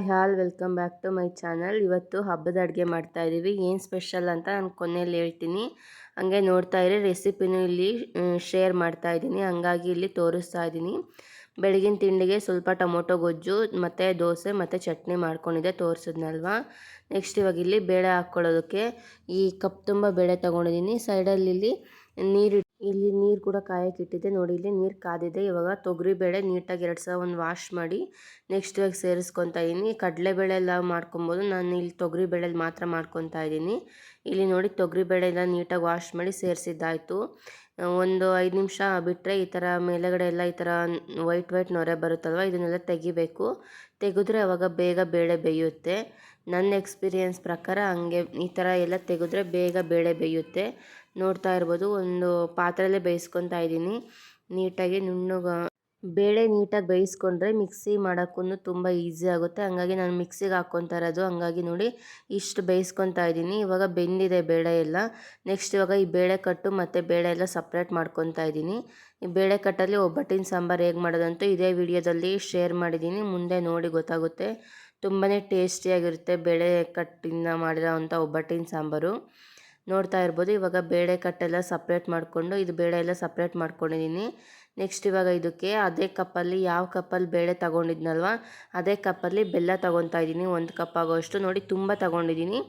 Hi all, welcome back to my channel. ಇವತ್ತು ಹಬ್ಬದ ಅಡುಗೆ ಮಾಡ್ತಾ ಇದ್ದೀವಿ ಏನು ಸ್ಪೆಷಲ್ ಅಂತ ನಾನು ಕೊನೆಯಲ್ಲಿ ಹೇಳ್ತೀನಿ. ಹಂಗೆ ನೋಡ್ತಾ ಇರಿ, ರೆಸಿಪಿನೂ ಇಲ್ಲಿ ಶೇರ್ ಮಾಡ್ತಾ ಇದ್ದೀನಿ ಹಂಗಾಗಿ ಇಲ್ಲಿ ತೋರಿಸ್ತಾ ಇದ್ದೀನಿ ಬೆಳಗಿನ ತಿಂಡಿಗೆ ಸ್ವಲ್ಪ ಟೊಮೊಟೊ ಗೊಜ್ಜು, ಮತ್ತು ದೋಸೆ, ಮತ್ತು ಚಟ್ನಿ ಮಾಡ್ಕೊಂಡಿದ್ದೆ. ತೋರಿಸಿದ್ನಲ್ವಾ? ನೆಕ್ಸ್ಟ್ ಇವಾಗ ಇಲ್ಲಿ ಬೇಳೆ ಹಾಕ್ಕೊಳ್ಳೋದಕ್ಕೆ ಈ ಕಪ್ ತುಂಬ ಬೇಳೆ ತೊಗೊಂಡಿದ್ದೀನಿ ಸೈಡಲ್ಲಿ ಇಲ್ಲಿ ನೀರು ಇಲ್ಲಿ ನೀರು ಕೂಡ ಕಾಯಕ್ಕೆ ಇಟ್ಟಿದೆ ನೋಡಿ, ಇಲ್ಲಿ ನೀರು ಕಾದಿದೆ. ಇವಾಗ ತೊಗರಿ ಬೇಳೆ ನೀಟಾಗಿ ಎರಡು ಸಲ ಒಂದು ವಾಶ್ ಮಾಡಿ ನೆಕ್ಸ್ಟ್ ಇವಾಗ ಸೇರಿಸ್ಕೊತಾ ಇದ್ದೀನಿ ಕಡಲೆಬೇಳೆ ಎಲ್ಲ ಮಾಡ್ಕೊಬೋದು. ನಾನು ಇಲ್ಲಿ ತೊಗರಿ ಬೇಳೆಲಿ ಮಾತ್ರ ಮಾಡ್ಕೊತಾ ಇದ್ದೀನಿ ಇಲ್ಲಿ ನೋಡಿ, ತೊಗರಿ ಬೇಳೆ ಎಲ್ಲ ನೀಟಾಗಿ ವಾಶ್ ಮಾಡಿ ಸೇರಿಸಿದ್ದಾಯಿತು. ಒಂದು ಐದು ನಿಮಿಷ ಬಿಟ್ಟರೆ ಈ ಥರ ಮೇಲೆಗಡೆ ಎಲ್ಲ ಈ ಥರ ವೈಟ್ ವೈಟ್ ನೊರೆ ಬರುತ್ತಲ್ವ, ಇದನ್ನೆಲ್ಲ ತೆಗಿಬೇಕು. ತೆಗೆದ್ರೆ ಅವಾಗ ಬೇಗ ಬೇಳೆ ಬೇಯುತ್ತೆ. ನನ್ನ ಎಕ್ಸ್ಪೀರಿಯೆನ್ಸ್ ಪ್ರಕಾರ ಹಂಗೆ ಈ ಥರ ಎಲ್ಲ ತೆಗೆದ್ರೆ ಬೇಗ ಬೇಳೆ ಬೇಯುತ್ತೆ. ನೋಡ್ತಾ ಇರ್ಬೋದು. ಒಂದು ಪಾತ್ರೆಯಲ್ಲೇ ಬೇಯಿಸ್ಕೊತಾ ಇದ್ದೀನಿ. ನೀಟಾಗಿ ನುಣ್ಣಗ, ಬೇಳೆ ನೀಟಾಗಿ ಬೇಯಿಸ್ಕೊಂಡ್ರೆ ಮಿಕ್ಸಿ ಮಾಡೋಕ್ಕೂ ತುಂಬ ಈಸಿ ಆಗುತ್ತೆ. ಹಂಗಾಗಿ ನಾನು ಮಿಕ್ಸಿಗೆ ಹಾಕ್ಕೊತಾ ಇರೋದು. ಹಂಗಾಗಿ ನೋಡಿ, ಇಷ್ಟು ಬೇಯಿಸ್ಕೊತಾ ಇದ್ದೀನಿ. ಇವಾಗ ಬೆಂದಿದೆ ಬೇಳೆ ಎಲ್ಲ. ನೆಕ್ಸ್ಟ್ ಇವಾಗ ಈ ಬೇಳೆ ಕಟ್ಟು ಮತ್ತು ಬೇಳೆ ಎಲ್ಲ ಸಪ್ರೇಟ್ ಮಾಡ್ಕೊತಾ ಇದ್ದೀನಿ. ಈ ಬೇಳೆ ಕಟ್ಟಲ್ಲಿ ಒಬ್ಬಟ್ಟಿನ ಸಾಂಬಾರು ಹೇಗೆ ಮಾಡೋದಂತೂ ಇದೇ ವಿಡಿಯೋದಲ್ಲಿ ಶೇರ್ ಮಾಡಿದ್ದೀನಿ. ಮುಂದೆ ನೋಡಿ ಗೊತ್ತಾಗುತ್ತೆ. ತುಂಬಾ ಟೇಸ್ಟಿಯಾಗಿರುತ್ತೆ ಬೇಳೆ ಕಟ್ಟಿಂದ ಮಾಡಿರೋ ಅಂಥ ಒಬ್ಬಟ್ಟಿನ ಸಾಂಬಾರು. ನೋಡ್ತಾ ಇರ್ಬೋದು. ಇವಾಗ ಬೇಳೆ ಕಟ್ಟೆಲ್ಲ ಸಪ್ರೇಟ್ ಮಾಡಿಕೊಂಡು ಇದು ಬೇಳೆ ಎಲ್ಲ ಸಪ್ರೇಟ್ ಮಾಡ್ಕೊಂಡಿದ್ದೀನಿ ನೆಕ್ಸ್ಟ್ ಇವಾಗ ಇದಕ್ಕೆ ಅದೇ ಕಪ್ಪಲ್ಲಿ ಯಾವ ಕಪ್ಪಲ್ಲಿ ಬೇಳೆ ತಗೊಂಡಿದ್ನಲ್ವ, ಅದೇ ಕಪ್ಪಲ್ಲಿ ಬೆಲ್ಲ ತೊಗೊತಾ ಇದ್ದೀನಿ. ಒಂದು ಕಪ್ ಆಗೋಷ್ಟು ನೋಡಿ ತುಂಬ ತಗೊಂಡಿದ್ದೀನಿ.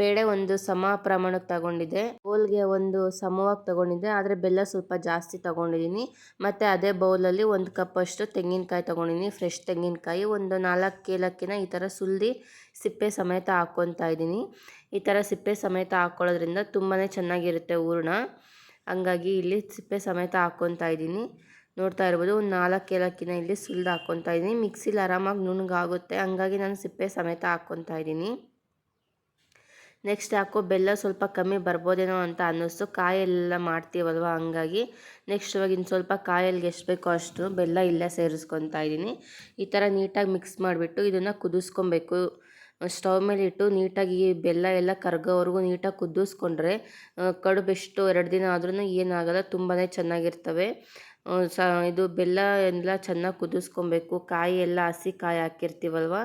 ಬೇಳೆ ಒಂದು ಸಮ ಪ್ರಮಾಣಕ್ಕೆ ತಗೊಂಡಿದ್ದೆ. ಬೌಲ್ಗೆ ಒಂದು ಸಮವಾಗಿ ತಗೊಂಡಿದ್ದೆ, ಆದರೆ ಬೆಲ್ಲ ಸ್ವಲ್ಪ ಜಾಸ್ತಿ ತಗೊಂಡಿದ್ದೀನಿ. ಮತ್ತು ಅದೇ ಬೌಲಲ್ಲಿ ಒಂದು ಕಪ್ಪಷ್ಟು ತೆಂಗಿನಕಾಯಿ ತೊಗೊಂಡಿದ್ದೀನಿ. ಫ್ರೆಶ್ ತೆಂಗಿನಕಾಯಿ, ಒಂದು ನಾಲ್ಕು ಏಲಕ್ಕಿನ ಈ ಥರ ಸುಲ್ದಿ ಸಿಪ್ಪೆ ಸಮೇತ ಹಾಕ್ಕೊತಾ ಇದ್ದೀನಿ. ಈ ಥರ ಸಿಪ್ಪೆ ಸಮೇತ ಹಾಕ್ಕೊಳ್ಳೋದ್ರಿಂದ ತುಂಬಾ ಚೆನ್ನಾಗಿರುತ್ತೆ ಹೂರ್ಣ ಹಂಗಾಗಿ ಇಲ್ಲಿ ಸಿಪ್ಪೆ ಸಮೇತ ಹಾಕ್ಕೊತಾ ಇದ್ದೀನಿ. ನೋಡ್ತಾ ಇರ್ಬೋದು, ಒಂದು ನಾಲ್ಕು ಏಲಕ್ಕಿನ ಇಲ್ಲಿ ಸುಲಿದು ಹಾಕ್ಕೊತಾ ಇದ್ದೀನಿ. ಮಿಕ್ಸಿಲಿ ಆರಾಮಾಗಿ ನುಣ್ಣಗಾಗುತ್ತೆ. ಹಂಗಾಗಿ ನಾನು ಸಿಪ್ಪೆ ಸಮೇತ ಹಾಕ್ಕೊತಾ ಇದ್ದೀನಿ. ನೆಕ್ಸ್ಟ್ ಹಾಕೋ ಬೆಲ್ಲ ಸ್ವಲ್ಪ ಕಮ್ಮಿ ಬರ್ಬೋದೇನೋ ಅಂತ ಅನ್ನಿಸ್ತು. ಕಾಯೆಲ್ಲ ಮಾಡ್ತೀವಲ್ವ ಹಂಗಾಗಿ. ನೆಕ್ಸ್ಟ್ ಇವಾಗ ಇನ್ನು ಸ್ವಲ್ಪ ಕಾಯಲ್ಲಿಗೆ ಎಷ್ಟು ಬೇಕೋ ಅಷ್ಟು ಬೆಲ್ಲ ಇಲ್ಲೇ ಸೇರಿಸ್ಕೊತಾ ಇದ್ದೀನಿ. ಈ ಥರ ನೀಟಾಗಿ ಮಿಕ್ಸ್ ಮಾಡಿಬಿಟ್ಟು ಇದನ್ನು ಕುದಿಸ್ಕೊಬೇಕು. ಸ್ಟವ್ ಮೇಲೆ ಇಟ್ಟು ನೀಟಾಗಿ ಬೆಲ್ಲ ಎಲ್ಲ ಕರಗೋವರೆಗೂ ನೀಟಾಗಿ ಕುದಿಸ್ಕೊಂಡ್ರೆ ಕಡುಬು ಎಷ್ಟು ಎರಡು ದಿನ ಆದ್ರೂ ಏನಾಗಲ್ಲ ತುಂಬಾ ಚೆನ್ನಾಗಿರ್ತವೆ. ಸ, ಇದು ಬೆಲ್ಲ ಎಲ್ಲ ಚೆನ್ನಾಗಿ ಕುದಿಸ್ಕೊಬೇಕು. ಕಾಯಿ ಎಲ್ಲ ಹಸಿ ಕಾಯಿ ಹಾಕಿರ್ತೀವಲ್ವ,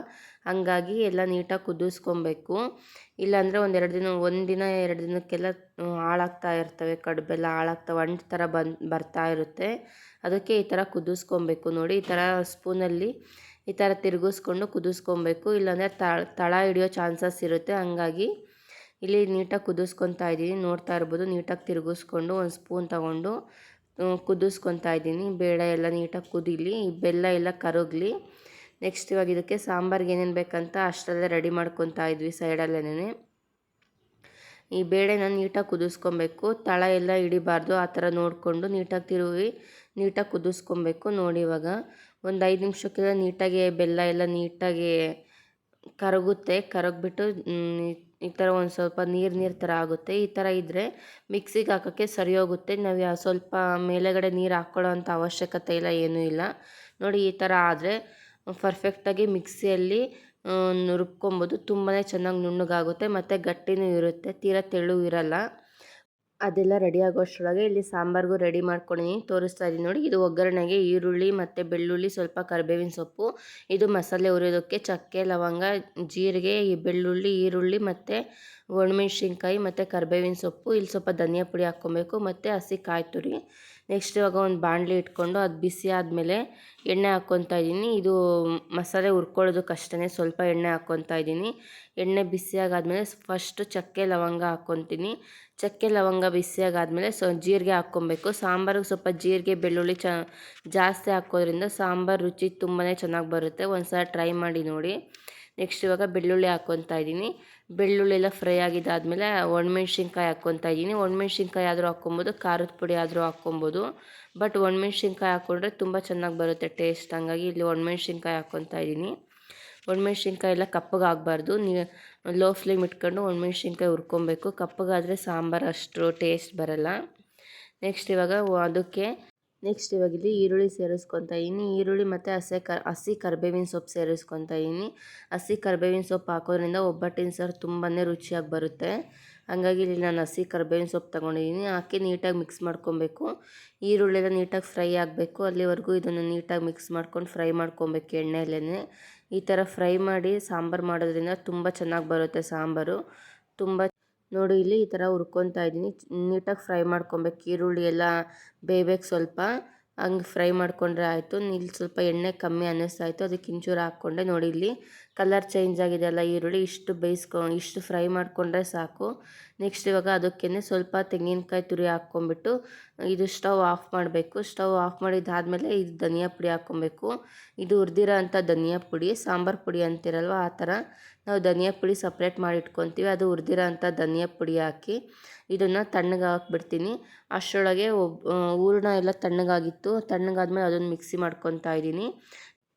ಹಂಗಾಗಿ ಎಲ್ಲ ನೀಟಾಗಿ ಕುದಿಸ್ಕೊಬೇಕು. ಇಲ್ಲಾಂದರೆ ಒಂದು ಎರಡು ದಿನ, ಒಂದು ದಿನ, ಎರಡು ದಿನಕ್ಕೆಲ್ಲ ಹಾಳಾಗ್ತಾ ಇರ್ತವೆ. ಕಡುಬೆಲ್ಲ ಹಾಳಾಗ್ತವೆ ಅಂಟು ಥರ ಬಂದು, ಬರ್ತಾ ಇರುತ್ತೆ. ಅದಕ್ಕೆ ಈ ಥರ ಕುದಿಸ್ಕೊಬೇಕು. ನೋಡಿ, ಈ ಥರ ಸ್ಪೂನಲ್ಲಿ ಈ ಥರ ತಿರುಗಿಸ್ಕೊಂಡು ಕುದಿಸ್ಕೊಬೇಕು. ಇಲ್ಲಾಂದರೆ ತಳ ಹಿಡಿಯೋ ಚಾನ್ಸಸ್ ಇರುತ್ತೆ. ಹಂಗಾಗಿ ಇಲ್ಲಿ ನೀಟಾಗಿ ಕುದಿಸ್ಕೊತಾ ಇದ್ದೀನಿ. ನೋಡ್ತಾ ಇರ್ಬೋದು, ನೀಟಾಗಿ ತಿರುಗಿಸ್ಕೊಂಡು ಒಂದು ಸ್ಪೂನ್ ತಗೊಂಡು ಕುದಿಸ್ಕೊತಾ ಇದ್ದೀನಿ. ಬೇಳೆ ಎಲ್ಲ ನೀಟಾಗಿ ಕುದೀಲಿ, ಬೆಲ್ಲ ಎಲ್ಲ ಕರಗಲಿ. ನೆಕ್ಸ್ಟ್ ಇವಾಗ ಇದಕ್ಕೆ ಸಾಂಬಾರ್ಗೆ ಏನೇನು ಬೇಕಂತ ಅಷ್ಟರಲ್ಲೇ ರೆಡಿ ಮಾಡ್ಕೊತಾ ಇದ್ವಿ ಸೈಡಲ್ಲೇ ಈ ಬೇಳೆನ ನೀಟಾಗಿ ಕುದಿಸ್ಕೊಬೇಕು. ತಳ ಎಲ್ಲ ಹಿಡಿಬಾರ್ದು. ಆ ಥರ ನೋಡಿಕೊಂಡು ನೀಟಾಗಿ ತಿರುವಿ ನೀಟಾಗಿ ಕುದಿಸ್ಕೊಬೇಕು ನೋಡಿ ಇವಾಗ. ಒಂದು ಐದು ನಿಮಿಷಕ್ಕೆಲ್ಲ ನೀಟಾಗಿ ಬೆಲ್ಲ ಎಲ್ಲ ನೀಟಾಗಿ ಕರಗುತ್ತೆ. ಕರಗಿಬಿಟ್ಟು ಈ ಥರ ಒಂದು ಸ್ವಲ್ಪ ನೀರು ನೀರು ಥರ ಆಗುತ್ತೆ. ಈ ಥರ ಇದ್ದರೆ ಮಿಕ್ಸಿಗೆ ಹಾಕೋಕ್ಕೆ ಸರಿ ಹೋಗುತ್ತೆ. ನಾವು ಯಾವ ಸ್ವಲ್ಪ ಮೇಲೆಗಡೆ ನೀರು ಹಾಕ್ಕೊಳ್ಳೋ ಅಂಥ ಅವಶ್ಯಕತೆ ಇಲ್ಲ, ಏನೂ ಇಲ್ಲ. ನೋಡಿ ಈ ಥರ ಆದರೆ ಪರ್ಫೆಕ್ಟಾಗಿ ಮಿಕ್ಸಿಯಲ್ಲಿ ರುಬ್ಕೊಬೋದು ತುಂಬಾ ಚೆನ್ನಾಗಿ ನುಣ್ಣಗಾಗುತ್ತೆ, ಮತ್ತು ಗಟ್ಟಿನೂ ಇರುತ್ತೆ, ತೀರ ತೆಳು ಇರಲ್ಲ. ಅದೆಲ್ಲ ರೆಡಿ ಆಗೋಷ್ಟರೊಳಗೆ ಇಲ್ಲಿ ಸಾಂಬಾರ್ಗೂ ರೆಡಿ ಮಾಡ್ಕೊಂಡಿದ್ದೀನಿ ತೋರಿಸ್ತಾ ಇದ್ದೀನಿ ನೋಡಿ. ಇದು ಒಗ್ಗರಣೆಗೆ ಈರುಳ್ಳಿ ಮತ್ತು ಬೆಳ್ಳುಳ್ಳಿ, ಸ್ವಲ್ಪ ಕರಿಬೇವಿನ ಸೊಪ್ಪು, ಇದು ಮಸಾಲೆ ಹುರಿಯೋದಕ್ಕೆ ಚಕ್ಕೆ, ಲವಂಗ, ಜೀರಿಗೆ ಬೆಳ್ಳುಳ್ಳಿ, ಈರುಳ್ಳಿ ಮತ್ತು ಒಣಮೆಣ್ಸಿನ್ಕಾಯಿ ಮತ್ತು ಕರಿಬೇವಿನ ಸೊಪ್ಪು, ಇಲ್ಲಿ ಸ್ವಲ್ಪ ಧನಿಯಾ ಪುಡಿ ಹಾಕ್ಕೊಬೇಕು, ಮತ್ತು ಹಸಿ ಕಾಯಿ ತುರಿ. ನೆಕ್ಸ್ಟ್ ಇವಾಗ ಒಂದು ಬಾಣಲಿ ಇಟ್ಕೊಂಡು ಅದು ಬಿಸಿ ಆದಮೇಲೆ ಎಣ್ಣೆ ಹಾಕ್ಕೊತಾ ಇದ್ದೀನಿ. ಇದು ಮಸಾಲೆ ಹುರ್ಕೊಳ್ಳೋದಕ್ಕಷ್ಟೇ ಸ್ವಲ್ಪ ಎಣ್ಣೆ ಹಾಕ್ಕೊತಾ ಇದ್ದೀನಿ. ಎಣ್ಣೆ ಬಿಸಿಯಾಗಾದಮೇಲೆ ಫಸ್ಟು ಚಕ್ಕೆ ಲವಂಗ ಹಾಕ್ಕೊತೀನಿ. ಚಕ್ಕೆ ಲವಂಗ ಬಿಸಿಯಾಗಾದಮೇಲೆ ಸೊ, ಜೀರಿಗೆ ಹಾಕ್ಕೊಬೇಕು. ಸಾಂಬಾರಿಗೆ ಸ್ವಲ್ಪ ಜೀರಿಗೆ, ಬೆಳ್ಳುಳ್ಳಿ ಚ, ಜಾಸ್ತಿ ಹಾಕೋದ್ರಿಂದ ಸಾಂಬಾರು ರುಚಿ ತುಂಬಾ ಚೆನ್ನಾಗಿ ಬರುತ್ತೆ. ಒಂದು ಸಲ ಟ್ರೈ ಮಾಡಿ ನೋಡಿ. ನೆಕ್ಸ್ಟ್ ಇವಾಗ ಬೆಳ್ಳುಳ್ಳಿ ಹಾಕ್ಕೊತಾ ಇದ್ದೀನಿ. ಬೆಳ್ಳುಳ್ಳಿ ಎಲ್ಲ ಫ್ರೈ ಆಗಿದ್ದಾದಮೇಲೆ ಒಣಮೆಣ್ಸಿನ್ಕಾಯಿ ಹಾಕ್ಕೊತಾ ಇದ್ದೀನಿ. ಒಣಮೆಣ್ಸಿನ್ಕಾಯಿ ಆದರೂ ಹಾಕ್ಕೊಬೋದು, ಖಾರದ ಪುಡಿ ಆದರೂ ಹಾಕ್ಕೊಬೋದು. ಬಟ್ ಒಣಮೆಣ್ಸಿನ್ಕಾಯಿ ಹಾಕ್ಕೊಂಡ್ರೆ ತುಂಬ ಚೆನ್ನಾಗಿ ಬರುತ್ತೆ ಟೇಸ್ಟ್ ಹಂಗಾಗಿ ಇಲ್ಲಿ ಒಣಮೆಣ್ಸಿನ್ಕಾಯಿ ಹಾಕ್ಕೊತಾ ಇದ್ದೀನಿ. ಒಣಮೆಣ್ಸಿನ್ಕಾಯಿ ಎಲ್ಲ ಕಪ್ಪಗೆ ಆಗಬಾರ್ದು. ನೀ ಲೋ ಫ್ಲೇಮ್ ಇಟ್ಕೊಂಡು ಒಣಮೆಣ್ಸಿನ್ಕಾಯಿ ಹುರ್ಕೊಬೇಕು. ಕಪ್ಪಗಾದರೆ ಸಾಂಬಾರು ಅಷ್ಟು ಟೇಸ್ಟ್ ಬರಲ್ಲ. ನೆಕ್ಸ್ಟ್ ಇವಾಗ ಅದಕ್ಕೆ ನೆಕ್ಸ್ಟ್ ಇವಾಗ ಇಲ್ಲಿ ಈರುಳ್ಳಿ ಸೇರಿಸ್ಕೊತ ಇದ್ದೀನಿ ಈರುಳ್ಳಿ ಮತ್ತು ಹಸಿ ಕ, ಹಸಿ ಕರ್ಬೇವಿನ ಸೊಪ್ಪು ಸೇರಿಸ್ಕೊತ ಇದ್ದೀನಿ ಹಸಿ ಕರ್ಬೇವಿನ ಸೊಪ್ಪು ಹಾಕೋದ್ರಿಂದ ಒಬ್ಬಟ್ಟಿನ ಸಾರು ತುಂಬಾ ರುಚಿಯಾಗಿ ಬರುತ್ತೆ. ಹಂಗಾಗಿ ಇಲ್ಲಿ ನಾನು ಹಸಿ ಕರ್ಬೇವಿನ ಸೊಪ್ಪು ತೊಗೊಂಡಿದ್ದೀನಿ ಹಾಕಿ ನೀಟಾಗಿ ಮಿಕ್ಸ್ ಮಾಡ್ಕೊಬೇಕು. ಈರುಳ್ಳಿ ಎಲ್ಲ ನೀಟಾಗಿ ಫ್ರೈ ಆಗಬೇಕು. ಅಲ್ಲಿವರೆಗೂ ಇದನ್ನು ನೀಟಾಗಿ ಮಿಕ್ಸ್ ಮಾಡ್ಕೊಂಡು ಫ್ರೈ ಮಾಡ್ಕೊಬೇಕು ಎಣ್ಣೆಯಲ್ಲೇ ಈ ಥರ ಫ್ರೈ ಮಾಡಿ ಸಾಂಬಾರು ಮಾಡೋದ್ರಿಂದ ತುಂಬ ಚೆನ್ನಾಗಿ ಬರುತ್ತೆ ಸಾಂಬಾರು. ತುಂಬ ನೋಡಿ ಇಲ್ಲಿ ಈ ಥರ ಹುರ್ಕೊತಾ ಇದ್ದೀನಿ. ನೀಟಾಗಿ ಫ್ರೈ ಮಾಡ್ಕೊಬೇಕು. ಈರುಳ್ಳಿ ಎಲ್ಲ ಬೇಯಬೇಕು ಸ್ವಲ್ಪ. ಹಂಗೆ ಫ್ರೈ ಮಾಡಿಕೊಂಡ್ರೆ ಆಯಿತು. ಇಲ್ಲಿ ಸ್ವಲ್ಪ ಎಣ್ಣೆ ಕಮ್ಮಿ ಅನ್ನಿಸ್ತಾಯಿತ್ತು ಅದಕ್ಕೆ ಇಂಚೂರು ಹಾಕ್ಕೊಂಡೆ. ನೋಡಿ ಇಲ್ಲಿ ಕಲರ್ ಚೇಂಜ್ ಆಗಿದೆ ಅಲ್ಲ ಈರುಳ್ಳಿ ಇಷ್ಟು ಬೇಯಿಸ್ಕೊ, ಇಷ್ಟು ಫ್ರೈ ಮಾಡಿಕೊಂಡ್ರೆ ಸಾಕು. ನೆಕ್ಸ್ಟ್ ಇವಾಗ ಅದಕ್ಕೇ ಸ್ವಲ್ಪ ತೆಂಗಿನಕಾಯಿ ತುರಿ ಹಾಕ್ಕೊಂಬಿಟ್ಟು ಇದು ಸ್ಟವ್ ಆಫ್ ಮಾಡಬೇಕು. ಸ್ಟವ್ ಆಫ್ ಮಾಡಿದ್ದಾದಮೇಲೆ ಇದು ಧನಿಯಾ ಪುಡಿ ಹಾಕ್ಕೊಬೇಕು. ಇದು ಹುರಿದಿರೋ ಅಂಥ ಧನಿಯಾ ಪುಡಿ, ಸಾಂಬಾರು ಪುಡಿ ಅಂತಿರಲ್ವ, ಆ ಥರ ನಾವು ಧನಿಯಾ ಪುಡಿ ಸಪ್ರೇಟ್ ಮಾಡಿ ಇಟ್ಕೊತೀವಿ ಅದು ಹುರಿದಿರೋ ಅಂಥ ಧನಿಯಾ ಪುಡಿ ಹಾಕಿ ಇದನ್ನು ತಣ್ಣಗೆ ಹಾಕ್ಬಿಡ್ತೀನಿ. ಅಷ್ಟರೊಳಗೆ ಒಬ್ಬ ಹೂರ್ಣ ಎಲ್ಲ ತಣ್ಣಗಾಗಿತ್ತು. ತಣ್ಣಗಾದ್ಮೇಲೆ ಅದನ್ನು ಮಿಕ್ಸಿ ಮಾಡ್ಕೊತಾ ಇದ್ದೀನಿ.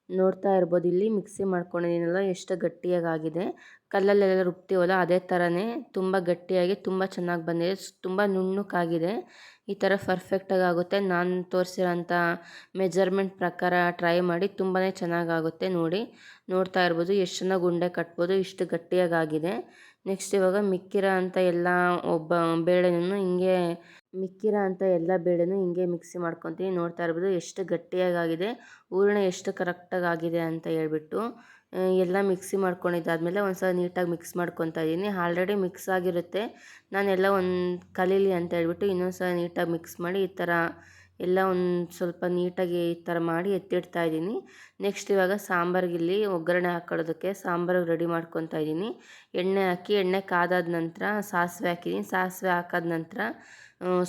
ನೋಡ್ತಾ ಇರ್ಬೋದು. ಇಲ್ಲಿ ಮಿಕ್ಸಿ ಮಾಡ್ಕೊಂಡಿದ್ದೀನಲ್ಲ, ಎಷ್ಟು ಗಟ್ಟಿಯಾಗಿದೆ ಕಲ್ಲಲ್ಲೆಲ್ಲ ರುಬ್ತೀವಲ್ಲ, ಅದೇ ಥರನೇ ತುಂಬ ಗಟ್ಟಿಯಾಗಿ, ತುಂಬ ಚೆನ್ನಾಗಿ ಬಂದಿದೆ. ತುಂಬ ನುಣ್ಣಕ್ಕಾಗಿದೆ ಈ ಥರ ಪರ್ಫೆಕ್ಟಾಗಿ ಆಗುತ್ತೆ ನಾನು ತೋರಿಸಿರೋಂಥ ಮೆಜರ್ಮೆಂಟ್ ಪ್ರಕಾರ ಟ್ರೈ ಮಾಡಿ ತುಂಬಾ ಚೆನ್ನಾಗಾಗುತ್ತೆ ನೋಡಿ. ನೋಡ್ತಾ ಇರ್ಬೋದು, ಎಷ್ಟು ಚೆನ್ನಾಗಿ ಉಂಡೆ ಕಟ್ಬೋದು, ಇಷ್ಟು ಗಟ್ಟಿಯಾಗಿದೆ ನೆಕ್ಸ್ಟ್ ಇವಾಗ ಮಿಕ್ಕಿರೋ ಅಂಥ ಎಲ್ಲ ಒಬ್ಬ ಬೇಳೆನೂ ಹಿಂಗೆ ಮಿಕ್ಕಿರೋ ಅಂಥ ಎಲ್ಲ ಬೇಳೆನೂ ಹಿಂಗೆ ಮಿಕ್ಸಿ ಮಾಡ್ಕೊತೀನಿ ನೋಡ್ತಾ ಇರ್ಬೋದು ಎಷ್ಟು ಗಟ್ಟಿಯಾಗಿದೆ ಹೂರಣ ಎಷ್ಟು ಕರೆಕ್ಟಾಗಿ ಆಗಿದೆ ಅಂತ ಹೇಳ್ಬಿಟ್ಟು ಎಲ್ಲ ಮಿಕ್ಸಿ ಮಾಡ್ಕೊಂಡಿದ್ದಾದಮೇಲೆ ಒಂದು ಸಲ ನೀಟಾಗಿ ಮಿಕ್ಸ್ ಮಾಡ್ಕೊತಾ ಇದ್ದೀನಿ ಆಲ್ರೆಡಿ ಮಿಕ್ಸ್ ಆಗಿರುತ್ತೆ. ನಾನೆಲ್ಲ ಒಂದು ಕಲೀಲಿ ಅಂತ ಹೇಳ್ಬಿಟ್ಟು ಇನ್ನೊಂದು ಸಲ ನೀಟಾಗಿ ಮಿಕ್ಸ್ ಮಾಡಿ ಈ ಥರ ಎಲ್ಲ ಒಂದು ಸ್ವಲ್ಪ ನೀಟಾಗಿ ಈ ಥರ ಮಾಡಿ ಎತ್ತಿಡ್ತಾ ಇದ್ದೀನಿ. ನೆಕ್ಸ್ಟ್ ಇವಾಗ ಸಾಂಬಾರಿಗೆ ಇಲ್ಲಿ ಒಗ್ಗರಣೆ ಹಾಕೊಳ್ಳೋದಕ್ಕೆ ಸಾಂಬಾರು ರೆಡಿ ಮಾಡ್ಕೊತಾ ಇದ್ದೀನಿ. ಎಣ್ಣೆ ಹಾಕಿ ಎಣ್ಣೆ ಕಾದಾದ ನಂತರ ಸಾಸಿವೆ ಹಾಕಿದ್ದೀನಿ. ಸಾಸಿವೆ ಹಾಕಾದ ನಂತರ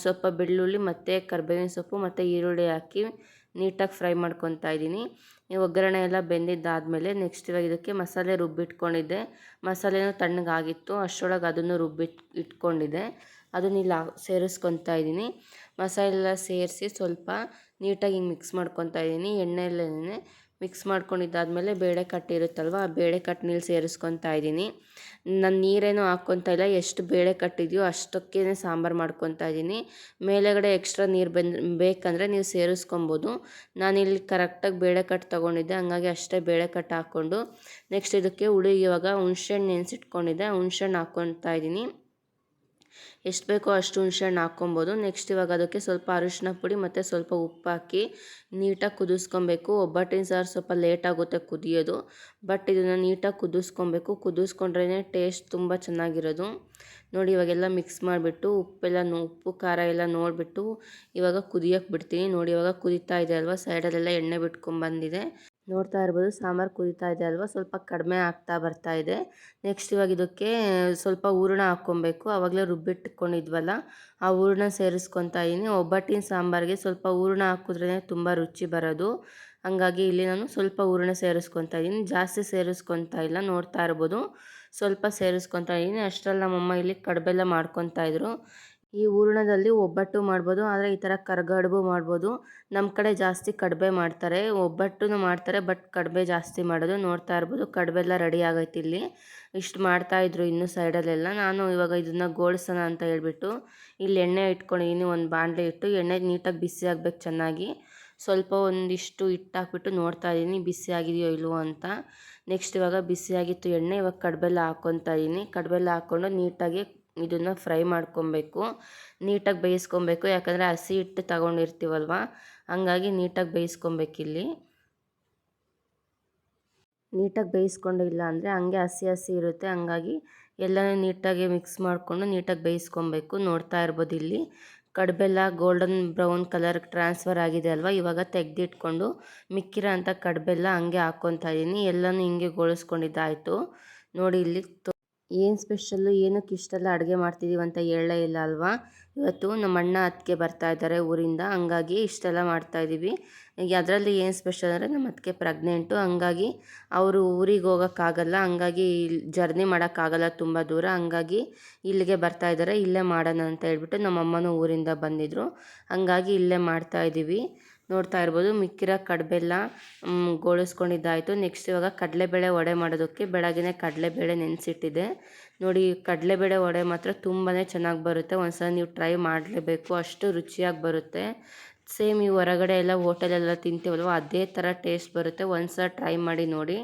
ಸ್ವಲ್ಪ ಬೆಳ್ಳುಳ್ಳಿ ಮತ್ತು ಕರ್ಬೇವಿನ ಸೊಪ್ಪು ಮತ್ತು ಈರುಳ್ಳಿ ಹಾಕಿ ನೀಟಾಗಿ ಫ್ರೈ ಮಾಡ್ಕೊತಾ ಇದ್ದೀನಿ. ಒಗ್ಗರಣೆ ಎಲ್ಲ ಬೆಂದಿದ್ದಾದಮೇಲೆ ನೆಕ್ಸ್ಟ್ ಇವಾಗ ಇದಕ್ಕೆ ಮಸಾಲೆ ರುಬ್ಬಿಟ್ಕೊಂಡಿದ್ದೆ ಮಸಾಲೆನೂ ತಣ್ಣಗಾಗಿತ್ತು. ಅಷ್ಟರೊಳಗೆ ಅದನ್ನು ರುಬ್ಬಿಟ್ಟು ಇಟ್ಕೊಂಡಿದ್ದೆ. ಅದನ್ನ ಇಲ್ಲಿ ಸೇರಿಸ್ಕೊತಾ ಇದ್ದೀನಿ. ಮಸಾಲೆ ಎಲ್ಲ ಸೇರಿಸಿ ಸ್ವಲ್ಪ ನೀಟಾಗಿ ಹಿಂಗೆ ಮಿಕ್ಸ್ ಮಾಡ್ಕೊತಾ ಇದ್ದೀನಿ. ಎಣ್ಣೆಯಲ್ಲೇ ಮಿಕ್ಸ್ ಮಾಡ್ಕೊಂಡಿದ್ದಾದಮೇಲೆ ಬೇಳೆ ಕಟ್ಟಿರುತ್ತಲ್ವ ಆ ಬೇಳೆ ಕಟ್ಟು ನೀಲ್ ಸೇರಿಸ್ಕೊತಾ ಇದ್ದೀನಿ. ನಾನು ನೀರೇನು ಹಾಕ್ಕೊತಾ ಇಲ್ಲ. ಎಷ್ಟು ಬೇಳೆ ಕಟ್ಟಿದೆಯೋ ಅಷ್ಟಕ್ಕೇ ಸಾಂಬಾರು ಮಾಡ್ಕೊತಾ ಇದ್ದೀನಿ. ಮೇಲೆಗಡೆ ಎಕ್ಸ್ಟ್ರಾ ನೀರು ಬಂದು ಬೇಕಂದರೆ ನೀವು ಸೇರಿಸ್ಕೊಬೋದು ನಾನಿಲ್ಲಿ ಕರೆಕ್ಟಾಗಿ ಬೇಳೆ ಕಟ್ಟು ತೊಗೊಂಡಿದ್ದೆ, ಹಂಗಾಗಿ ಅಷ್ಟೇ ಬೇಳೆ ಕಟ್ಟು ಹಾಕ್ಕೊಂಡು. ನೆಕ್ಸ್ಟ್ ಇದಕ್ಕೆ ಹುಳಿ ಇವಾಗ ಹುಣ್ಸೆಹಣ್ಣು ನೆನೆಸಿಟ್ಕೊಂಡಿದ್ದೆ, ಹುಣ್ಸೆಹಣ್ಣು ಹಾಕ್ಕೊತಾ ಇದ್ದೀನಿ. ಎಷ್ಟು ಬೇಕೋ ಅಷ್ಟು ಹುಣ್ಸೆಹಣ್ಣು ಹಾಕ್ಕೊಬೋದು. ನೆಕ್ಸ್ಟ್ ಇವಾಗ ಅದಕ್ಕೆ ಸ್ವಲ್ಪ ಅರಿಶಿನ ಪುಡಿ ಮತ್ತು ಸ್ವಲ್ಪ ಉಪ್ಪು ಹಾಕಿ ನೀಟಾಗಿ ಕುದಿಸ್ಕೊಬೇಕು. ಒಬ್ಬಟ್ಟಿನ ಸಾರು ಸ್ವಲ್ಪ ಲೇಟಾಗುತ್ತೆ ಕುದಿಯೋದು. ಬಟ್ ಇದನ್ನು ನೀಟಾಗಿ ಕುದಿಸ್ಕೊಬೇಕು. ಕುದಿಸ್ಕೊಂಡ್ರೇ ಟೇಸ್ಟ್ ತುಂಬ ಚೆನ್ನಾಗಿರೋದು. ನೋಡಿ, ಇವಾಗೆಲ್ಲ ಮಿಕ್ಸ್ ಮಾಡಿಬಿಟ್ಟು ಉಪ್ಪೆಲ್ಲ ಉಪ್ಪು, ಖಾರ ಎಲ್ಲ ನೋಡಿಬಿಟ್ಟು ಇವಾಗ ಕುದಿಯೋಕ್ಕೆ ಬಿಡ್ತೀನಿ. ನೋಡಿ, ಇವಾಗ ಕುದೀತಾ ಇದೆ ಅಲ್ವಾ? ಸೈಡಲ್ಲೆಲ್ಲ ಎಣ್ಣೆ ಬಿಟ್ಕೊಂಡ್ಬಂದಿದೆ. ನೋಡ್ತಾ ಇರ್ಬೋದು. ಸಾಂಬಾರು ಕುದಿತಾ ಇದೆ ಅಲ್ವಾ? ಸ್ವಲ್ಪ ಕಡಿಮೆ ಆಗ್ತಾ ಬರ್ತಾ ಇದೆ. ನೆಕ್ಸ್ಟ್ ಇವಾಗ ಇದಕ್ಕೆ ಸ್ವಲ್ಪ ಹೂರಣ ಹಾಕ್ಕೊಬೇಕು. ಆವಾಗಲೇ ರುಬ್ಬಿಟ್ಕೊಂಡಿದ್ವಲ್ಲ, ಆ ಹೂರಣ ಸೇರಿಸ್ಕೊತಾ ಇದ್ದೀನಿ ಒಬ್ಬಟ್ಟಿನ ಸಾಂಬಾರಿಗೆ ಸ್ವಲ್ಪ ಹೂರಣ ಹಾಕಿದ್ರೇ ತುಂಬ ರುಚಿ ಬರೋದು. ಹಂಗಾಗಿ ಇಲ್ಲಿ ನಾನು ಸ್ವಲ್ಪ ಹೂರಣ ಸೇರಿಸ್ಕೊತಾ ಇದ್ದೀನಿ ಜಾಸ್ತಿ ಸೇರಿಸ್ಕೊತಾ ಇಲ್ಲ, ನೋಡ್ತಾ ಇರ್ಬೋದು. ಸ್ವಲ್ಪ ಸೇರಿಸ್ಕೊತಾ ಇದ್ದೀನಿ ಅಷ್ಟರಲ್ಲಿ ನಮ್ಮಮ್ಮ ಇಲ್ಲಿ ಕಡಬೆಲ್ಲ ಮಾಡ್ಕೊತಾ ಇದ್ರು. ಈ ಹೂರಣದಲ್ಲಿ ಒಬ್ಬಟ್ಟು ಮಾಡ್ಬೋದು, ಆದರೆ ಈ ಥರ ಕರ್ಗಡುಬು ಮಾಡ್ಬೋದು. ನಮ್ಮ ಕಡೆ ಜಾಸ್ತಿ ಕಡಿಬೆ ಮಾಡ್ತಾರೆ. ಒಬ್ಬಟ್ಟು ಮಾಡ್ತಾರೆ, ಬಟ್ ಕಡಿಬೆ ಜಾಸ್ತಿ ಮಾಡೋದು. ನೋಡ್ತಾ ಇರ್ಬೋದು, ಕಡುಬೆಲ್ಲ ರೆಡಿ ಆಗೈತೆ ಇಲ್ಲಿ. ಇಷ್ಟು ಮಾಡ್ತಾಯಿದ್ರು ಇನ್ನೂ ಸೈಡಲ್ಲೆಲ್ಲ. ನಾನು ಇವಾಗ ಇದನ್ನು ಗೋಳಿಸೋಣ ಅಂತ ಹೇಳ್ಬಿಟ್ಟು ಇಲ್ಲಿ ಎಣ್ಣೆ ಇಟ್ಕೊಂಡಿದ್ದೀನಿ ಒಂದು ಬಾಣಲೆ ಇಟ್ಟು ಎಣ್ಣೆ ನೀಟಾಗಿ ಬಿಸಿ ಆಗಬೇಕು ಚೆನ್ನಾಗಿ. ಸ್ವಲ್ಪ ಒಂದಿಷ್ಟು ಹಿಟ್ಟು ಹಾಕ್ಬಿಟ್ಟು ನೋಡ್ತಾ ಇದ್ದೀನಿ ಬಿಸಿ ಆಗಿದೆಯೋ ಇಲ್ವೋ ಅಂತ. ನೆಕ್ಸ್ಟ್ ಇವಾಗ ಬಿಸಿಯಾಗಿತ್ತು ಎಣ್ಣೆ, ಇವಾಗ ಕಡಬೆಲ್ಲ ಹಾಕ್ಕೊತಾ ಇದ್ದೀನಿ ಕಡಬೆಲ್ಲ ಹಾಕ್ಕೊಂಡು ನೀಟಾಗಿ ಇದನ್ನು ಫ್ರೈ ಮಾಡ್ಕೊಬೇಕು. ನೀಟಾಗಿ ಬೇಯಿಸ್ಕೊಬೇಕು. ಯಾಕಂದರೆ ಹಸಿ ಹಿಟ್ಟು ತಗೊಂಡಿರ್ತೀವಲ್ವ? ಹಂಗಾಗಿ ನೀಟಾಗಿ ಬೇಯಿಸ್ಕೊಬೇಕಿಲ್ಲಿ ನೀಟಾಗಿ ಬೇಯಿಸ್ಕೊಂಡಿಲ್ಲ ಅಂದರೆ ಹಂಗೆ ಹಸಿ ಹಸಿ ಇರುತ್ತೆ. ಹಂಗಾಗಿ ಎಲ್ಲನೂ ನೀಟಾಗಿ ಮಿಕ್ಸ್ ಮಾಡಿಕೊಂಡು ನೀಟಾಗಿ ಬೇಯಿಸ್ಕೊಬೇಕು. ನೋಡ್ತಾ ಇರ್ಬೋದು ಇಲ್ಲಿ. ಕಡಬೆಲ್ಲ ಗೋಲ್ಡನ್ ಬ್ರೌನ್ ಕಲರ್ ಟ್ರಾನ್ಸ್ಫರ್ ಆಗಿದೆ ಅಲ್ವಾ? ಇವಾಗ ತೆಗೆದಿಟ್ಕೊಂಡು ಮಿಕ್ಕಿರೋ ಅಂಥ ಕಡಬೆಲ್ಲ ಹಂಗೆ ಹಾಕ್ಕೊತಾ ಇದ್ದೀನಿ ಎಲ್ಲನೂ ಹಿಂಗೆ ಗೋಳಿಸ್ಕೊಂಡಿದ್ದಾಯಿತು. ನೋಡಿ ಇಲ್ಲಿ ಏನು ಸ್ಪೆಷಲ್ಲು ಏನಕ್ಕೆ ಇಷ್ಟೆಲ್ಲ ಅಡುಗೆ ಮಾಡ್ತಿದ್ದೀವಿ ಅಂತ ಹೇಳಲೇ ಇಲ್ಲ ಅಲ್ವಾ? ಇವತ್ತು ನಮ್ಮ ಅಣ್ಣ ಅತ್ತಿಗೆ ಬರ್ತಾ ಇದ್ದಾರೆ ಊರಿಂದ, ಹಂಗಾಗಿ ಇಷ್ಟೆಲ್ಲ ಮಾಡ್ತಾಯಿದ್ದೀವಿ ಅದರಲ್ಲಿ ಏನು ಸ್ಪೆಷಲ್ ಅಂದರೆ ನಮ್ಮ ಅತ್ತಿಗೆ ಪ್ರೆಗ್ನೆಂಟು ಹಂಗಾಗಿ ಅವರು ಊರಿಗೆ ಹೋಗೋಕ್ಕಾಗಲ್ಲ, ಹಂಗಾಗಿ ಜರ್ನಿ ಮಾಡೋಕ್ಕಾಗಲ್ಲ ತುಂಬ ದೂರ. ಹಂಗಾಗಿ ಇಲ್ಲಿಗೆ ಬರ್ತಾ ಇದ್ದಾರೆ, ಇಲ್ಲೇ ಮಾಡೋಣ ಅಂತ ಹೇಳ್ಬಿಟ್ಟು ನಮ್ಮ ಅಮ್ಮನೂ ಊರಿಂದ ಬಂದಿದ್ದರು ಹಂಗಾಗಿ ಇಲ್ಲೇ ಮಾಡ್ತಾಯಿದ್ದೀವಿ ನೋಡ್ತಾ ಇರ್ಬೋದು. ಮಿಕ್ಕಿರೋ ಕಡಬೆಲ್ಲ ಗೋಳಿಸ್ಕೊಂಡಿದ್ದಾಯಿತು. ನೆಕ್ಸ್ಟ್ ಇವಾಗ ಕಡಲೆಬೇಳೆ ವಡೆ ಮಾಡೋದಕ್ಕೆ ಬೆಳಗ್ಗೆ ಕಡಲೆಬೇಳೆ ನೆನೆಸಿಟ್ಟಿದೆ ನೋಡಿ, ಕಡಲೆಬೇಳೆ ವಡೆ ಮಾತ್ರ ತುಂಬಾ ಚೆನ್ನಾಗಿ ಬರುತ್ತೆ. ಒಂದ್ಸಲ ನೀವು ಟ್ರೈ ಮಾಡಲೇಬೇಕು. ಅಷ್ಟು ರುಚಿಯಾಗಿ ಬರುತ್ತೆ. ಸೇಮ್ ಈ ಹೊರಗಡೆ ಎಲ್ಲ ಹೋಟೆಲೆಲ್ಲ ತಿಂತೀವಲ್ವ, ಅದೇ ಥರ ಟೇಸ್ಟ್ ಬರುತ್ತೆ. ಒಂದು ಸಲ ಟ್ರೈ ಮಾಡಿ ನೋಡಿ.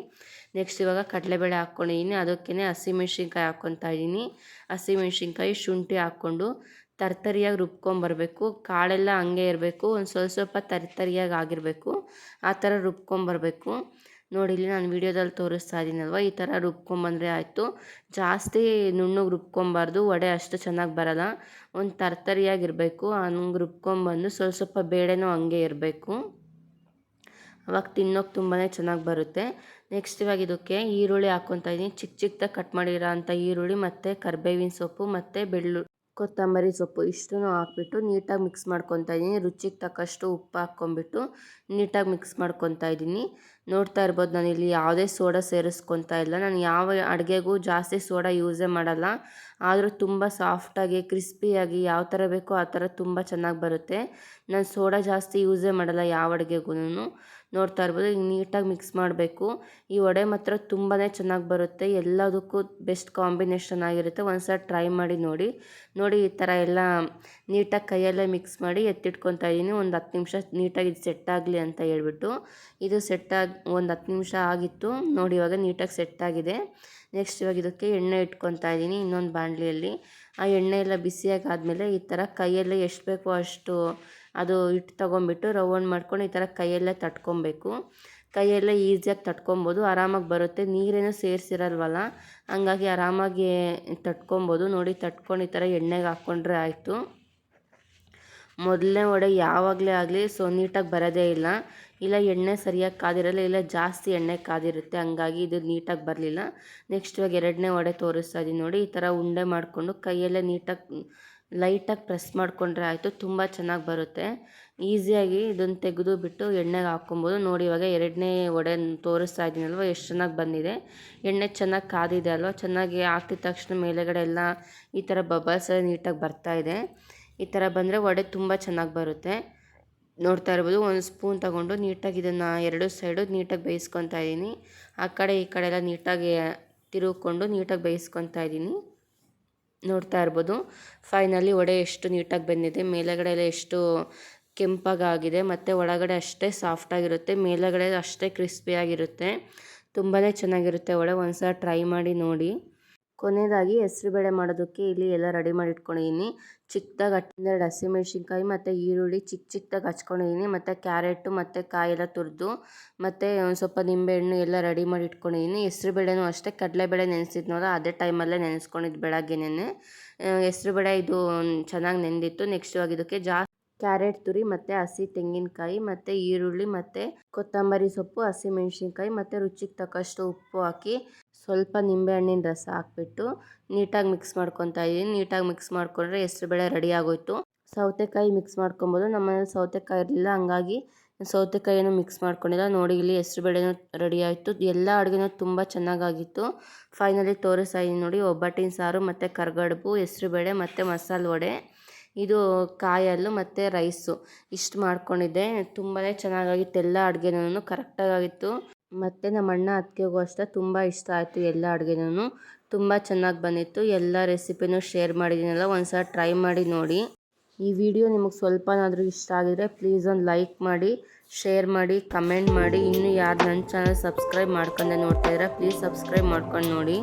ನೆಕ್ಸ್ಟ್ ಇವಾಗ ಕಡಲೆಬೇಳೆ ಹಾಕ್ಕೊಂಡಿದ್ದೀನಿ. ಅದಕ್ಕೇ ಹಸಿಮೆಣ್ಸಿನ್ಕಾಯಿ ಹಾಕ್ಕೊತಾ ಇದ್ದೀನಿ. ಹಸಿಮೆಣ್ಸಿನ್ಕಾಯಿ ಶುಂಠಿ ಹಾಕ್ಕೊಂಡು ತರ್ತರಿಯಾಗಿ ರುಬ್ಕೊಂಬರ್ಬೇಕು. ಕಾಳೆಲ್ಲ ಹಂಗೆ ಇರಬೇಕು. ಒಂದು ಸ್ವಲ್ಪ ಸ್ವಲ್ಪ ತರ್ತರಿಯಾಗಿ ಆಗಿರಬೇಕು. ಆ ಥರ ರುಬ್ಕೊಂಬರ್ಬೇಕು. ನೋಡಿ, ಇಲ್ಲಿ ನಾನು ವೀಡಿಯೋದಲ್ಲಿ ತೋರಿಸ್ತಾ ಇದ್ದೀನಲ್ವ ಈ ಥರ ರುಬ್ಕೊಂಬಂದರೆ ಆಯಿತು. ಜಾಸ್ತಿ ನುಣ್ಣಗೆ ರುಬ್ಕೊಂಬಾರ್ದು. ವಡೆ ಅಷ್ಟು ಚೆನ್ನಾಗಿ ಬರಲ್ಲ. ಒಂದು ತರ್ತರಿಯಾಗಿರಬೇಕು ಹಂಗೆ ರುಬ್ಕೊಂಬಂದು ಸ್ವಲ್ಪ ಸ್ವಲ್ಪ ಬೇಳೆನೂ ಹಂಗೆ ಇರಬೇಕು. ಅವಾಗ ತಿನ್ನೋಕೆ ತುಂಬಾ ಚೆನ್ನಾಗಿ ಬರುತ್ತೆ. ನೆಕ್ಸ್ಟ್ ಇವಾಗ ಇದಕ್ಕೆ ಈರುಳ್ಳಿ ಹಾಕ್ಕೊತಾ ಇದ್ದೀನಿ ಚಿಕ್ಕ ಚಿಕ್ಕದಾಗಿ ಕಟ್ ಮಾಡಿರೋ ಅಂಥ ಈರುಳ್ಳಿ ಮತ್ತು ಕರ್ಬೇವಿನ ಸೊಪ್ಪು ಮತ್ತು ಬೆಳ್ಳು ಕೊತ್ತಂಬರಿ ಸೊಪ್ಪು ಇಷ್ಟನ್ನು ಹಾಕ್ಬಿಟ್ಟು ನೀಟಾಗಿ ಮಿಕ್ಸ್ ಮಾಡ್ಕೊತಾ ಇದ್ದೀನಿ. ರುಚಿಗೆ ತಕ್ಕಷ್ಟು ಉಪ್ಪು ಹಾಕ್ಕೊಂಬಿಟ್ಟು ನೀಟಾಗಿ ಮಿಕ್ಸ್ ಮಾಡ್ಕೊತಾ ಇದ್ದೀನಿ. ನೋಡ್ತಾ ಇರ್ಬೋದು, ನಾನು ಇಲ್ಲಿ ಯಾವುದೇ ಸೋಡಾ ಸೇರಿಸ್ಕೊತಾ ಇಲ್ಲ. ನಾನು ಯಾವ ಅಡುಗೆಗೂ ಜಾಸ್ತಿ ಸೋಡಾ ಯೂಸೇ ಮಾಡಲ್ಲ. ಆದರೂ ತುಂಬ ಸಾಫ್ಟಾಗಿ ಕ್ರಿಸ್ಪಿಯಾಗಿ ಯಾವ ಥರ ಬೇಕೋ ಆ ಥರ ತುಂಬ ಚೆನ್ನಾಗಿ ಬರುತ್ತೆ. ನಾನು ಸೋಡಾ ಜಾಸ್ತಿ ಯೂಸೇ ಮಾಡಲ್ಲ ಯಾವ ಅಡುಗೆಗೂ ನೋಡ್ತಾ ಇರ್ಬೋದು. ಈಗ ನೀಟಾಗಿ ಮಿಕ್ಸ್ ಮಾಡಬೇಕು. ಈ ವಡೆ ಮಾತ್ರ ತುಂಬಾ ಚೆನ್ನಾಗಿ ಬರುತ್ತೆ. ಎಲ್ಲದಕ್ಕೂ ಬೆಸ್ಟ್ ಕಾಂಬಿನೇಷನ್ ಆಗಿರುತ್ತೆ. ಒಂದು ಸಲ ಟ್ರೈ ಮಾಡಿ ನೋಡಿ. ನೋಡಿ ಈ ಥರ ಎಲ್ಲ ನೀಟಾಗಿ ಕೈಯಲ್ಲೇ ಮಿಕ್ಸ್ ಮಾಡಿ ಎತ್ತಿಟ್ಕೊತಾ ಇದ್ದೀನಿ. ಒಂದು ಹತ್ತು ನಿಮಿಷ ನೀಟಾಗಿ ಇದು ಸೆಟ್ ಆಗಲಿ ಅಂತ ಹೇಳ್ಬಿಟ್ಟು. ಇದು ಸೆಟ್ ಆಗಿ, ಒಂದು ಹತ್ತು ನಿಮಿಷ ಆಗಿತ್ತು. ನೋಡಿ ಇವಾಗ ನೀಟಾಗಿ ಸೆಟ್ ಆಗಿದೆ. ನೆಕ್ಸ್ಟ್ ಇವಾಗ ಇದಕ್ಕೆ ಎಣ್ಣೆ ಇಟ್ಕೊತಾ ಇದ್ದೀನಿ ಇನ್ನೊಂದು ಬಾಣಲಿಯಲ್ಲಿ. ಆ ಎಣ್ಣೆ ಎಲ್ಲ ಬಿಸಿಯಾಗಿ ಆದಮೇಲೆ ಈ ಥರ ಕೈಯಲ್ಲೇ ಎಷ್ಟು ಬೇಕೋ ಅಷ್ಟು ಅದು ಹಿಟ್ಟು ತೊಗೊಂಬಿಟ್ಟು ರೌಂಡ್ ಮಾಡ್ಕೊಂಡು ಈ ಥರ ಕೈಯಲ್ಲೇ ತಟ್ಕೊಬೇಕು. ಕೈಯಲ್ಲೇ ಈಸಿಯಾಗಿ ತಟ್ಕೊಬೋದು, ಆರಾಮಾಗಿ ಬರುತ್ತೆ. ನೀರೇನು ಸೇರಿಸಿರಲ್ವಲ್ಲ, ಹಂಗಾಗಿ ಆರಾಮಾಗಿ ತಟ್ಕೊಬೋದು. ನೋಡಿ, ತಟ್ಕೊಂಡು ಈ ಥರ ಎಣ್ಣೆಗೆ ಹಾಕ್ಕೊಂಡ್ರೆ ಆಯಿತು. ಮೊದಲನೇ ವಡೆ ಯಾವಾಗಲೇ ಆಗಲಿ ಸೊ ನೀಟಾಗಿ ಬರೋದೇ ಇಲ್ಲ. ಇಲ್ಲ, ಎಣ್ಣೆ ಸರಿಯಾಗಿ ಕಾದಿರಲ್ಲ, ಇಲ್ಲ ಜಾಸ್ತಿ ಎಣ್ಣೆ ಕಾದಿರುತ್ತೆ, ಹಂಗಾಗಿ ಇದು ನೀಟಾಗಿ ಬರಲಿಲ್ಲ. ನೆಕ್ಸ್ಟ್ ಇವಾಗ ಎರಡನೇ ವಡೆ ತೋರಿಸ್ತಾ ಇದ್ದೀನಿ ನೋಡಿ. ಈ ಥರ ಉಂಡೆ ಮಾಡಿಕೊಂಡು ಕೈಯಲ್ಲೇ ನೀಟಾಗಿ ಲೈಟಾಗಿ ಪ್ರೆಸ್ ಮಾಡಿಕೊಂಡ್ರೆ ಆಯಿತು, ತುಂಬ ಚೆನ್ನಾಗಿ ಬರುತ್ತೆ. ಈಸಿಯಾಗಿ ಇದನ್ನು ತೆಗೆದು ಬಿಟ್ಟು ಎಣ್ಣೆಗೆ ಹಾಕ್ಕೊಬೋದು. ನೋಡಿ, ಇವಾಗ ಎರಡನೇ ಒಡೆ ತೋರಿಸ್ತಾ ಇದ್ದೀನಲ್ವ ಎಷ್ಟು ಚೆನ್ನಾಗಿ ಬಂದಿದೆ. ಎಣ್ಣೆ ಚೆನ್ನಾಗಿ ಕಾದಿದೆ ಅಲ್ವ, ಚೆನ್ನಾಗಿ ಹಾಕಿದ ತಕ್ಷಣ ಮೇಲೆಗಡೆ ಎಲ್ಲ ಈ ಥರ ಬಬಲ್ಸ್ ನೀಟಾಗಿ ಬರ್ತಾ ಇದೆ. ಈ ಥರ ಬಂದರೆ ವಡೆ ತುಂಬ ಚೆನ್ನಾಗಿ ಬರುತ್ತೆ. ನೋಡ್ತಾ ಇರ್ಬೋದು, ಒಂದು ಸ್ಪೂನ್ ತಗೊಂಡು ನೀಟಾಗಿ ಇದನ್ನು ಎರಡು ಸೈಡು ನೀಟಾಗಿ ಬೇಯಿಸ್ಕೊತಾ ಇದ್ದೀನಿ. ಆ ಕಡೆ ಈ ಕಡೆ ಎಲ್ಲ ನೀಟಾಗಿ ತಿರುಗಿಕೊಂಡು ನೀಟಾಗಿ ಬೇಯಿಸ್ಕೊತಾ ಇದ್ದೀನಿ. ನೋಡ್ತಾ ಇರ್ಬೋದು. ಫೈನಲಿ ವಡೆ ಎಷ್ಟು ನೀಟಾಗಿ ಬಂದಿದೆ ಮೇಲೆಗಡೆ ಎಲ್ಲ ಎಷ್ಟು ಕೆಂಪಾಗಿದೆ ಮತ್ತು ಒಳಗಡೆ ಅಷ್ಟೇ ಸಾಫ್ಟಾಗಿರುತ್ತೆ, ಮೇಲೆಗಡೆ ಅಷ್ಟೇ ಕ್ರಿಸ್ಪಿಯಾಗಿರುತ್ತೆ. ತುಂಬಾ ಚೆನ್ನಾಗಿರುತ್ತೆ ವಡೆ ಒಂದು ಸಲ ಟ್ರೈ ಮಾಡಿ ನೋಡಿ. ಕೊನೆಯದಾಗಿ ಹೆಸ್ರುಬೇಳೆ ಮಾಡೋದಕ್ಕೆ ಇಲ್ಲಿ ಎಲ್ಲ ರೆಡಿ ಮಾಡಿ ಇಟ್ಕೊಂಡಿದ್ದೀನಿ ಚಿಕ್ಕದಾಗಿ ಹನ್ನೆರಡು ಹಸಿಮೆಣ್ಸಿನ್ಕಾಯಿ ಮತ್ತು ಈರುಳ್ಳಿ ಚಿಕ್ಕ ಚಿಕ್ಕದಾಗಿ ಹಚ್ಕೊಂಡಿದ್ದೀನಿ ಮತ್ತು ಕ್ಯಾರೆಟು ಮತ್ತು ಕಾಯಿ ಎಲ್ಲ ತುರಿದು, ಮತ್ತು ಒಂದು ಸ್ವಲ್ಪ ನಿಂಬೆಹಣ್ಣು ಎಲ್ಲ ರೆಡಿ ಮಾಡಿ ಇಟ್ಕೊಂಡಿದ್ದೀನಿ ಹೆಸ್ರುಬೇಳೆನೂ ಅಷ್ಟೇ ಕಡಲೆಬೇಳೆ ನೆನೆಸಿದ್ನಲ್ಲ, ಅದೇ ಟೈಮಲ್ಲೇ ನೆನೆಸ್ಕೊಂಡಿದ್ದು ಬೆಳಗ್ಗೆನೇ ಹೆಸ್ರುಬೇಳೆ ಇದು ಚೆನ್ನಾಗಿ ನೆಂದಿತ್ತು. ನೆಕ್ಸ್ಟು ಆಗಿದ್ದಕ್ಕೆ ಜಾಸ್ತಿ ಕ್ಯಾರೆಟ್ ತುರಿ, ಮತ್ತು ಹಸಿ ತೆಂಗಿನಕಾಯಿ, ಮತ್ತು ಈರುಳ್ಳಿ, ಮತ್ತು ಕೊತ್ತಂಬರಿ ಸೊಪ್ಪು ಹಸಿಮೆಣ್ಸಿನ್ಕಾಯಿ ಮತ್ತು ರುಚಿಗೆ ತಕ್ಕಷ್ಟು ಉಪ್ಪು ಹಾಕಿ ಸ್ವಲ್ಪ ನಿಂಬೆಹಣ್ಣಿನ ರಸ ಹಾಕ್ಬಿಟ್ಟು ನೀಟಾಗಿ ಮಿಕ್ಸ್ ಮಾಡ್ಕೊತಾ ಇದ್ದೀನಿ. ನೀಟಾಗಿ ಮಿಕ್ಸ್ ಮಾಡಿಕೊಂಡ್ರೆ ಹೆಸ್ರುಬೇಳೆ ರೆಡಿ ಆಗೋಯ್ತು. ಸೌತೆಕಾಯಿ ಮಿಕ್ಸ್ ಮಾಡ್ಕೊಬೋದು. ನಮ್ಮನೇಲಿ ಸೌತೆಕಾಯಿ ಇರಲಿಲ್ಲ, ಹಂಗಾಗಿ ಸೌತೆಕಾಯಿಯನ್ನು ಮಿಕ್ಸ್ ಮಾಡ್ಕೊಂಡಿಲ್ಲ. ನೋಡಿ, ಇಲ್ಲಿ ಹೆಸ್ರುಬೇಳೆನೂ ರೆಡಿ ಆಯಿತು. ಎಲ್ಲ ಅಡುಗೆನೂ ತುಂಬ ಚೆನ್ನಾಗಾಗಿತ್ತು. ಫೈನಲಿ ತೋರಿಸ್ತಾ ನೋಡಿ, ಒಬ್ಬಟ್ಟಿನ ಸಾರು ಮತ್ತು ಕರ್ಗಡುಬು ಹೆಸ್ರುಬೇಳೆ ಮತ್ತು ಮಸಾಲೆ ವಡೆ. ಇದು ಕಾಯಲ್ಲು ಮತ್ತು ರೈಸು ಇಷ್ಟು ಮಾಡ್ಕೊಂಡಿದ್ದೆ. ತುಂಬಾ ಚೆನ್ನಾಗಾಗಿತ್ತು. ಎಲ್ಲ ಅಡುಗೆನೂ ಕರೆಕ್ಟಾಗಿತ್ತು ಮತ್ತು ನಮ್ಮ ಅಣ್ಣ ಅತ್ತಿಗೆಗೂ ಅಷ್ಟೇ ತುಂಬ ಇಷ್ಟ ಆಯಿತು ಎಲ್ಲ ಅಡುಗೆನೂ. ತುಂಬ ಚೆನ್ನಾಗಿ ಬಂದಿತ್ತು. ಎಲ್ಲ ರೆಸಿಪಿನೂ ಶೇರ್ ಮಾಡಿದ್ದೀನಲ್ಲ ಒಂದು ಸಲ ಟ್ರೈ ಮಾಡಿ ನೋಡಿ. ಈ ವಿಡಿಯೋ ನಿಮಗೆ ಸ್ವಲ್ಪನಾದರೂ ಇಷ್ಟ ಆಗಿದರೆ ಪ್ಲೀಸ್ ಒಂದು ಲೈಕ್ ಮಾಡಿ, ಶೇರ್ ಮಾಡಿ, ಕಮೆಂಟ್ ಮಾಡಿ. ಇನ್ನೂ ಯಾರು ನನ್ನ ಚಾನಲ್ ಸಬ್ಸ್ಕ್ರೈಬ್ ಮಾಡ್ಕೊಂಡೆ ನೋಡ್ತಾಯಿದ್ರೆ ಪ್ಲೀಸ್ ಸಬ್ಸ್ಕ್ರೈಬ್ ಮಾಡ್ಕೊಂಡು ನೋಡಿ.